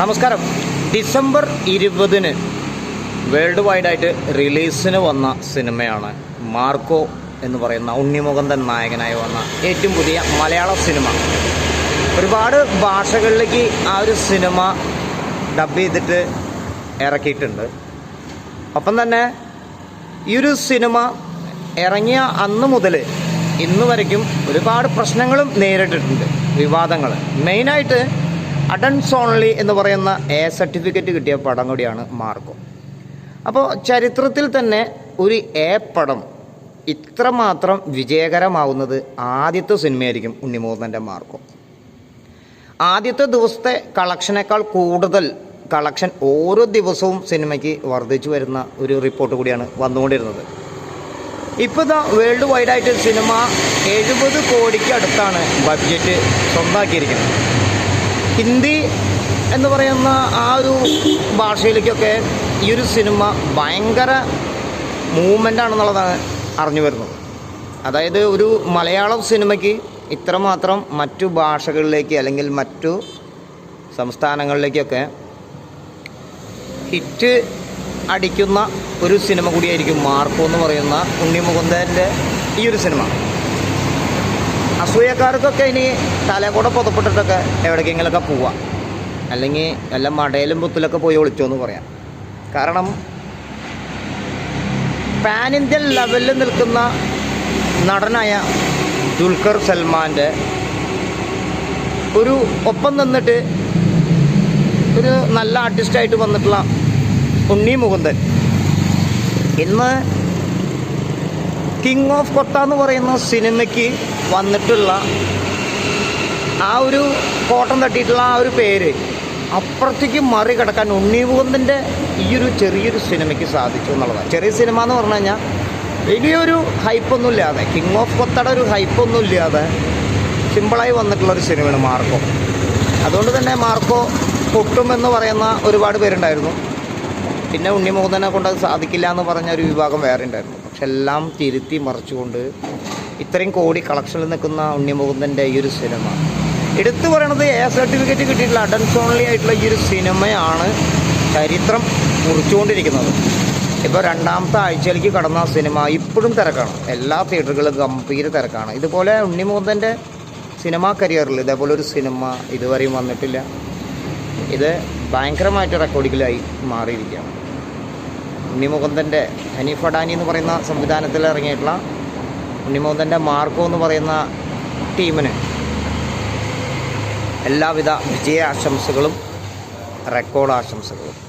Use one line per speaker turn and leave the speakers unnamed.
നമസ്കാരം. ഡിസംബർ ഇരുപതിന് വേൾഡ് വൈഡായിട്ട് റിലീസിന് വന്ന സിനിമയാണ് മാർക്കോ എന്ന് പറയുന്ന ഉണ്ണിമുഖന്തൻ നായകനായി വന്ന ഏറ്റവും പുതിയ മലയാള സിനിമ. ഒരുപാട് ഭാഷകളിലേക്ക് ആ ഒരു സിനിമ ഡബ് ചെയ്തിട്ട് ഇറക്കിയിട്ടുണ്ട്. ഒപ്പം തന്നെ ഈ ഒരു സിനിമ ഇറങ്ങിയ അന്ന് മുതൽ ഇന്ന് വരയ്ക്കും ഒരുപാട് പ്രശ്നങ്ങളും നേരിട്ടിട്ടുണ്ട് വിവാദങ്ങൾ. മെയിനായിട്ട് അഡൻസ് ഓൺലി എന്ന് പറയുന്ന എ സർട്ടിഫിക്കറ്റ് കിട്ടിയ പടം കൂടിയാണ് മാർക്കോ അപ്പോൾ ചരിത്രത്തിൽ തന്നെ ഒരു എ പടം ഇത്രമാത്രം വിജയകരമാവുന്നത് ആദ്യത്തെ സിനിമയായിരിക്കും ഉണ്ണിമോഹനന്റെ മാർക്കോ ആദ്യത്തെ ദിവസത്തെ കളക്ഷനേക്കാൾ കൂടുതൽ കളക്ഷൻ ഓരോ ദിവസവും സിനിമയ്ക്ക് വർദ്ധിച്ചു വരുന്ന ഒരു റിപ്പോർട്ട് കൂടിയാണ് വന്നുകൊണ്ടിരുന്നത്. ഇപ്പോൾ ഇതാ വേൾഡ് വൈഡായിട്ട് സിനിമ എഴുപത് കോടിക്ക് അടുത്താണ് ബഡ്ജറ്റ് സ്വന്തമാക്കിയിരിക്കുന്നത്. ഹിന്ദി എന്ന് പറയുന്ന ആ ഒരു ഭാഷയിലേക്കൊക്കെ ഈ ഒരു സിനിമ ഭയങ്കര മൂവ്മെന്റ് ആണെന്നുള്ളതാണ് അറിഞ്ഞു വരുന്നത്. അതായത് ഒരു മലയാളം സിനിമയ്ക്ക് ഇത്രമാത്രം മറ്റു ഭാഷകളിലേക്ക് അല്ലെങ്കിൽ മറ്റു സംസ്ഥാനങ്ങളിലേക്കൊക്കെ ഹിറ്റ് അടിക്കുന്ന ഒരു സിനിമ കൂടിയായിരിക്കും മാർക്കോ എന്ന് പറയുന്ന ഉണ്ണിമുകുന്ദന്റെ ഈ ഒരു സിനിമ. അസൂയക്കാർക്കൊക്കെ ഇനി തലകൂടെ പുതപ്പെട്ടിട്ടൊക്കെ എവിടേക്കെങ്കിലൊക്കെ പോവാം. അല്ലെങ്കിൽ വല്ല മടയിലും പുത്തിലൊക്കെ പോയി ഒളിച്ചോ എന്ന് പറയാം. കാരണം പാൻ ഇന്ത്യൻ ലെവലിൽ നിൽക്കുന്ന നടനായ ദുൽഖർ സൽമാന്റെ ഒരു ഒപ്പം നിന്നിട്ട് ഒരു നല്ല ആർട്ടിസ്റ്റായിട്ട് വന്നിട്ടുള്ള ഉണ്ണി മുകുന്ദൻ. ഇന്ന് കിങ് ഓഫ് കൊട്ട എന്ന് പറയുന്ന സിനിമയ്ക്ക് വന്നിട്ടുള്ള ആ ഒരു കോട്ടം തട്ടിയിട്ടുള്ള ആ ഒരു പേര് അപ്പുറത്തേക്ക് മറികടക്കാൻ ഉണ്ണി മുകുന്ദന്റെ ഈ ഒരു ചെറിയൊരു സിനിമയ്ക്ക് സാധിച്ചു എന്നുള്ളതാണ്. ചെറിയ സിനിമ എന്ന് പറഞ്ഞു കഴിഞ്ഞാൽ വലിയൊരു ഹൈപ്പൊന്നും ഇല്ലാതെ കിങ് ഓഫ് കൊത്തയുടെ ഒരു ഹൈപ്പൊന്നും ഇല്ലാതെ സിമ്പിളായി വന്നിട്ടുള്ള ഒരു സിനിമയാണ് മാർക്കോ. അതുകൊണ്ട് തന്നെ മാർക്കോ പൊട്ടുമെന്ന് പറയുന്ന ഒരുപാട് പേരുണ്ടായിരുന്നു. പിന്നെ ഉണ്ണിമുകുന്ദനെ കൊണ്ട് അത് സാധിക്കില്ല എന്ന് പറഞ്ഞ ഒരു വിഭാഗം വേറെ ഉണ്ടായിരുന്നു. പക്ഷെ എല്ലാം തിരുത്തി മറിച്ചുകൊണ്ട് ഇത്രയും കോടി കളക്ഷനിൽ നിൽക്കുന്ന ഉണ്ണിമുകുന്ദന്റെ ഈ ഒരു സിനിമ. എടുത്തു പറയണത് എ സർട്ടിഫിക്കറ്റ് കിട്ടിയിട്ടുള്ള അഡൻസ് ഓൺലി ആയിട്ടുള്ള ഈ ഒരു സിനിമയാണ് ചരിത്രം കുറിച്ചുകൊണ്ടിരിക്കുന്നത് ഇപ്പോൾ രണ്ടാമത്തെ ആഴ്ചയിലേക്ക് കടന്ന സിനിമ ഇപ്പോഴും തിരക്കാണ്. എല്ലാ തിയേറ്ററുകളും ഗംഭീര തിരക്കാണ്. ഇതുപോലെ ഉണ്ണിമുകുന്ദന്റെ സിനിമാ കരിയറിൽ ഇതേപോലെ ഒരു സിനിമ ഇതുവരെയും വന്നിട്ടില്ല. ഇത് ഭയങ്കരമായിട്ട് റെക്കോർഡിങ്ങിലായി മാറിയിരിക്കുകയാണ്. ഉണ്ണിമുകുന്ദന്റെ ഹനീഫ് അഡാനി എന്ന് പറയുന്ന സംവിധാനത്തിൽ ഇറങ്ങിയിട്ടുള്ള ഉണ്ണിമുകുന്ദന്റെ മാർക്കോ എന്ന് പറയുന്ന ടീമിന് എല്ലാവിധ വിജയ ആശംസകളും റെക്കോർഡ് ആശംസകളും.